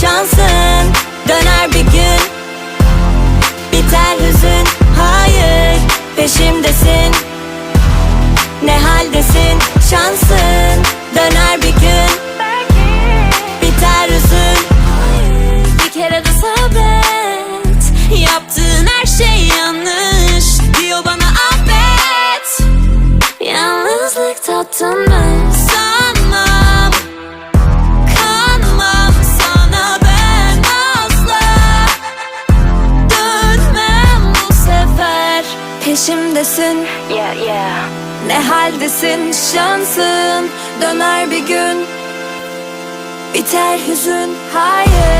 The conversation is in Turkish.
şansın. Döner bir gün Biter hüzün. Hayır peşimdesin. Ne haldesin? Şansın. Döner bir gün Biter hüzün. Bir kere de sabret Yaptığın her şey yanlış. Diyor bana affet. Yalnızlık mı? Peşimdesin. Yeah yeah. Ne haldesin? Şansın döner bir gün. Biter hüzün. Hayır